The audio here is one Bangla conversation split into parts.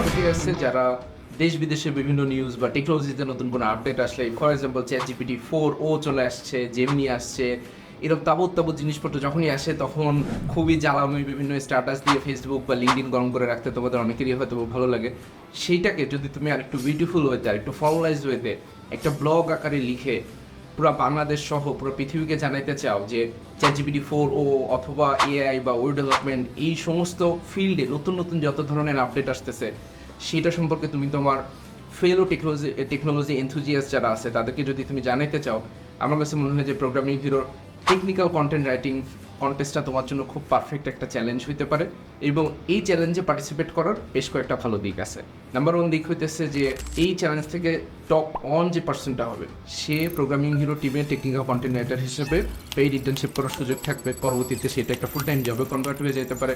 অনেকেই আছে যারা দেশ বিদেশের বিভিন্ন নিউজ বা টেকনোলজিতে নতুন কোনো আপডেট আসলে for example chat GPT four ও চলে আসছে জেমনি আসছে, এরকম তাবৎ তাবৎ জিনিসপত্র যখনই আসে তখন খুবই জ্বালাময় বিভিন্ন স্ট্যাটাস দিয়ে ফেসবুক বা লিঙ্কডিন গরম করে রাখতে তোমাদের অনেকেরই হয়তো ভালো লাগে। সেইটাকে যদি তুমি আর একটু বিউটিফুল ওয়েতে আর একটু ফর্মালাইজ ওয়েতে একটা ব্লগ আকারে লিখে পুরো বাংলাদেশ সহ পুরো পৃথিবীকে জানাইতে চাও যে চ্যাট জিপিটি ফোর ও অথবা এআই বা ওয়েব ডেভেলপমেন্ট এই সমস্ত ফিল্ডে নতুন নতুন যত ধরনের আপডেট আসতেছে, সেটা সম্পর্কে তুমি তোমার ফেলো টেকনোলজি টেকনোলজি এনথুজিয়াস যারা আছে, তাদেরকে যদি তুমি জানাইতে চাও, আমার কাছে মনে হয় যে প্রোগ্রামিং হিরোর টেকনিক্যাল কন্টেন্ট রাইটিং কন্টেস্টটা তোমার জন্য খুব পারফেক্ট একটা চ্যালেঞ্জ হইতে পারে এবং এই চ্যালেঞ্জে পার্টিসিপেট করার বেশ কয়েকটা ভালো দিক আছে। নাম্বার ওয়ান দিক হইতেছে যে এই চ্যালেঞ্জ থেকে টপ অন যে পার্সনটা হবে, সে প্রোগ্রামিং হিরো টিমের টেকনিক্যাল কন্টেন্ট রাইটার হিসেবে পেইড ইন্টার্নশিপ করার সুযোগ থাকবে। পরবর্তীতে সেটা একটা ফুল টাইম জবে কনভার্ট হয়ে যেতে পারে।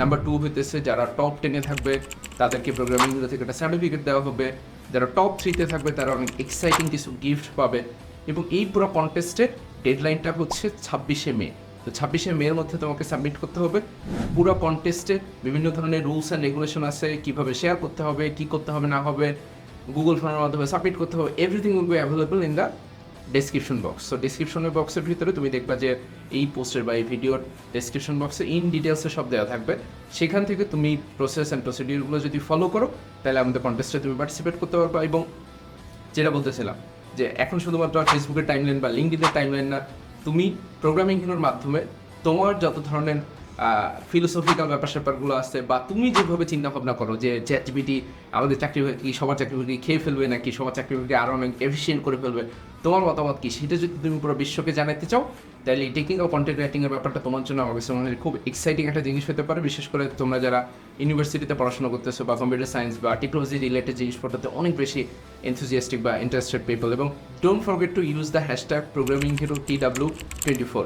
নাম্বার টু হইতেছে যারা টপ টেনে থাকবে, তাদেরকে প্রোগ্রামিং হিরো থেকে একটা সার্টিফিকেট দেওয়া হবে। যারা টপ থ্রিতে থাকবে, তারা অনেক এক্সাইটিং কিছু গিফট পাবে। এবং এই পুরো কন্টেস্টের ডেডলাইনটা হচ্ছে ছাব্বিশে মে। তো ছাব্বিশে মের মধ্যে তোমাকে সাবমিট করতে হবে। পুরো কন্টেস্টে বিভিন্ন ধরনের রুলস অ্যান্ড রেগুলেশন আছে, কীভাবে শেয়ার করতে হবে, কি করতে হবে, না হবে গুগল ফর্মের মাধ্যমে সাবমিট করতে হবে everything will be available in the description box so ডেসক্রিপশনের বক্সের ভিতরে তুমি দেখবা যে এই পোস্টের বা এই ভিডিওর ডেসক্রিপশন বক্সে ইন ডিটেলসে সব দেওয়া থাকবে। সেখান থেকে তুমি প্রসেস অ্যান্ড প্রসিডিউরগুলো যদি ফলো করো, তাহলে আমাদের কন্টেস্টে তুমি পার্টিসিপেট করতে পারবা এবং যেটা বলতেছিলাম যে এখন শুধুমাত্র ফেসবুকের টাইমলাইন বা লিঙ্কডিনের টাইমলাইন না তুমি প্রোগ্রামিং মাধ্যমে তোমার যত ধরনের ফিলোসফিক্যাল ব্যাপার স্যাপারগুলো আছে, বা তুমি যেভাবে চিন্তা ভাবনা করো যে চ্যাট আমাদের চাকরি কি সবার চাকরি খেয়ে ফেলবে নাকি সবার চাকরি আরও অনেক এফিসিয়েন্ট করে ফেলবে, তোমার মতামত কি? সেটা যদি তুমি পুরো বিশ্বকে জানাতে চাও, তাহলে এই টেকিং ও কন্টেন্ট রাইটিংয়ের ব্যাপারটা তোমার জন্য কাছে মনে হয় খুব এক্সাইটিং একটা জিনিস হতে পারে, বিশেষ করে তোমরা যারা ইউনিভার্সিটিতে পড়াশোনা করতেছো, বা কম্পিউটার সায়েন্স বা টেকনোলজি রিলেটেড জিনিসপত্রতে অনেক বেশি এনথুজিয়াস্টিক বা ইন্টারেস্টেড পিপল এবং don't forget to use the hashtag programming hero T W twenty four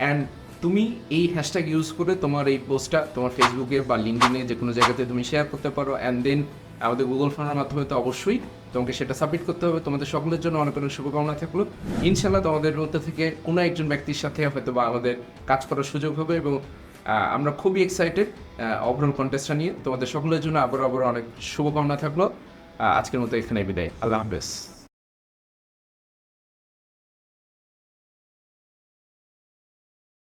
and তুমি এই হ্যাশট্যাগ ইউজ করে তোমার এই পোস্টটা তোমার ফেসবুকে বা লিঙ্কডিনে যে কোনো জায়গাতে তুমি শেয়ার করতে পারো অ্যান্ড দেন আমাদের গুগল ফর্মের মাধ্যমে তো অবশ্যই তোমাকে সেটা সাবমিট করতে হবে। তোমাদের সকলের জন্য অনেক অনেক শুভকামনা থাকল। ইনশাল্লাহ তোমাদের মধ্যে থেকে কোনো একজন ব্যক্তির সাথে হয়তো বা আমাদের কাজ করার সুযোগ হবে এবং আমরা খুবই এক্সাইটেড ওভারঅল কন্টেস্টটা নিয়ে। তোমাদের সকলের জন্য আবার আবার অনেক শুভকামনা থাকল। আজকের মতো এখানে বিদায়। আল্লাহ হাফেজ।